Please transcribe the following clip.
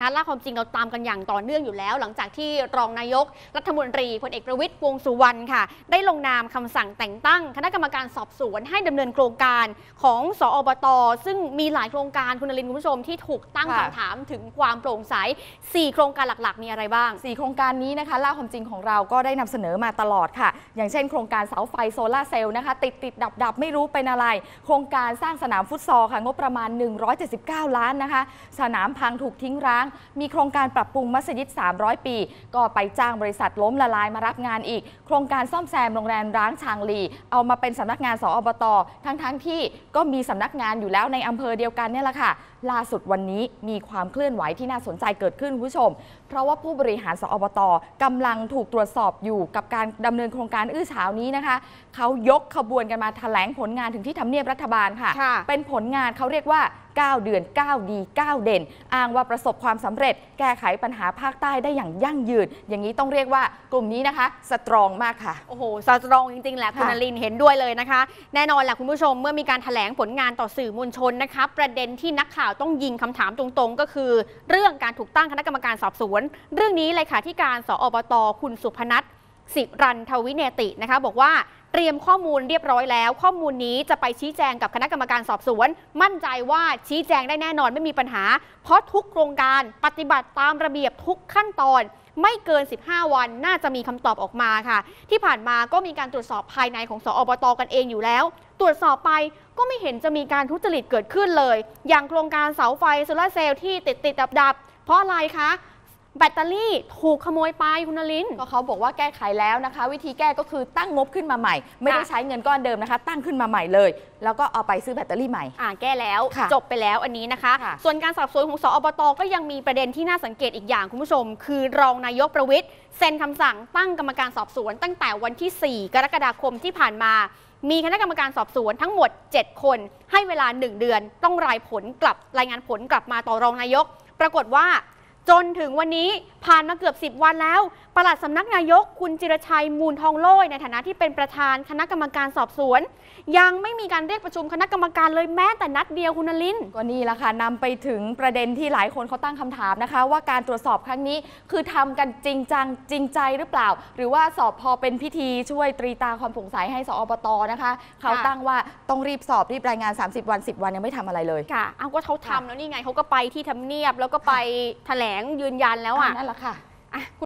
นะล่าความจริงเราตามกันอย่างต่อเนื่องอยู่แล้ว หลังจากที่รองนายกรัฐมนตรีพลเอกประวิตยวงษ์สุวรรณค่ะ ได้ลงนามคำสั่งแต่งตั้ง คณะกรรมการสอบสวนให้ดำเนินโครงการของสอบต ซึ่งมีหลายโครงการคุณนรินทร์คุณผู้ชมที่ถูกตั้งค่ะคำถามถึงความโปร่งใส 4 โครงการหลักๆ มีอะไรบ้างสี่โครงการนี้นะคะเล่าความจริงของเราก็ได้นำเสนอมาตลอดค่ะ อย่างเช่น โครงการเสาไฟโซลาร์เซลล์นะคะติดติดดับดับไม่รู้เป็นอะไร โครงการสร้างสนามฟุตซอลค่ะงบประมาณ 179 ล้านนะคะ สนามพังถูกทิ้งร้างมีโครงการปรับปรุงมัสยิด 300 ปี ก็ไปจ้างบริษัทล้มละลายมารับงานอีก โครงการซ่อมแซมโรงแรมร้างชางลี เอามาเป็นสำนักงานสอบต ทั้งๆทที่ก็มีสำนักงานอยู่แล้วในอำเภอเดียวกันเนี่ยแหละค่ะ ล่าสุดวันนี้มีความเคลื่อนไหวที่น่าสนใจเกิดขึ้นคุณผู้ชม เพราะว่าผู้บริหารสอบตกำลังถูกตรวจสอบอยู่กับการดำเนินโครงการอื้อฉาวนี้นะคะเขายกขบวนกันมาแถลงผลงานถึงที่ทำเนียบรัฐบาลค่ะค่ะเป็นผลงานเขาเรียกว่า 9 เดือน 9 ดี 9 เด่น อ้างว่าประสบความสำเร็จ แก้ไขปัญหาภาคใต้ได้อย่างยั่งยืน อย่างนี้ต้องเรียกว่ากลุ่มนี้นะคะ สตรองมากค่ะ โอ้โห สตรองจริงๆแหละคุณค่ะนรินทร์เห็นด้วยเลยนะคะ แน่นอนแหละคุณผู้ชมเมื่อมีการถแถลงผลงานต่อสื่อมวลชนนะคะประเด็นที่นักข่าวต้องยิงคำถามตรงๆ ก็คือ เรื่องการถูกตั้งคณะกรรมการสอบสวน เรื่องนี้เลยค่ะที่การสอบตคุณสุพนัท สิรันทวิเนตินะคะ บอกว่าเตรียมข้อมูลเรียบร้อยแล้ว ข้อมูลนี้จะไปชี้แจงกับคณะกรรมการสอบสวน มั่นใจว่าชี้แจงได้แน่นอนไม่มีปัญหา เพราะทุกโครงการปฏิบัติตามระเบียบทุกขั้นตอน ไม่เกิน 15 วันน่าจะมีคำตอบออกมาค่ะ ที่ผ่านมาก็มีการตรวจสอบภายในของสอบตกันเองอยู่แล้ว ตรวจสอบไปก็ไม่เห็นจะมีการทุจริตเกิดขึ้นเลย อย่างโครงการเสาไฟโซลาร์เซลล์ที่ติดติดดับดับเพราะอะไรคะ แบตเตอรี่ถูกขโมยไปคุณนลิน ก็เขาบอกว่าแก้ไขแล้วนะคะ วิธีแก้ก็คือตั้งงบขึ้นมาใหม่ ไม่ได้ค่ะใช้เงินก้อนเดิมนะคะ ตั้งขึ้นมาใหม่เลย แล้วก็เอาไปซื้อแบตเตอรี่ใหม่ อ่าแก้แล้วค่ะจบไปแล้วอันนี้นะคะค่ะส่วนการสอบสวนของสอบตก็ยังมีประเด็นที่น่าสังเกตอีกอย่างคุณผู้ชม คือรองนายกประวิทย์เซ็นคำสั่งตั้งกรรมการสอบสวน ตั้งแต่วันที่ 4 กรกฎาคมที่ผ่านมามีคณะกรรมการสอบสวนทั้งหมด 7 คน ให้เวลา 1 เดือน ต้องรายผลกลับรายงานผลกลับมาต่อรองนายก ปรากฏว่า จนถึงวันนี้ผ่านมาเกือบ 10 วันแล้วปลัดสำนักนายกคุณจิรชัยมูลทองโลยในฐานะที่เป็นประธานคณะกรรมการสอบสวน ยังไม่มีการเรียกประชุมคณะกรรมการเลยแม้แต่นัดเดียวคุณนลินก็นี่แหละค่ะนำไปถึงประเด็นที่หลายคนเขาตั้งคำถามนะคะ ว่าการตรวจสอบครั้งนี้คือทำกันจริงจังจริงใจหรือเปล่า หรือว่าสอบพอเป็นพิธีช่วยตรีตาความสงสัยให้สอบตนะคะเขาตั้งว่าต้องรีบสอบรีบรายงาน 30 วัน 10 วันยังไม่ทำอะไรเลยค่ะเอาก็เขาทำแล้วนี่ไงเขาก็ไปที่ทำเนียบแล้วก็ไปแถลงยืนยันแล้วอะนั่นแหละค่ะอะ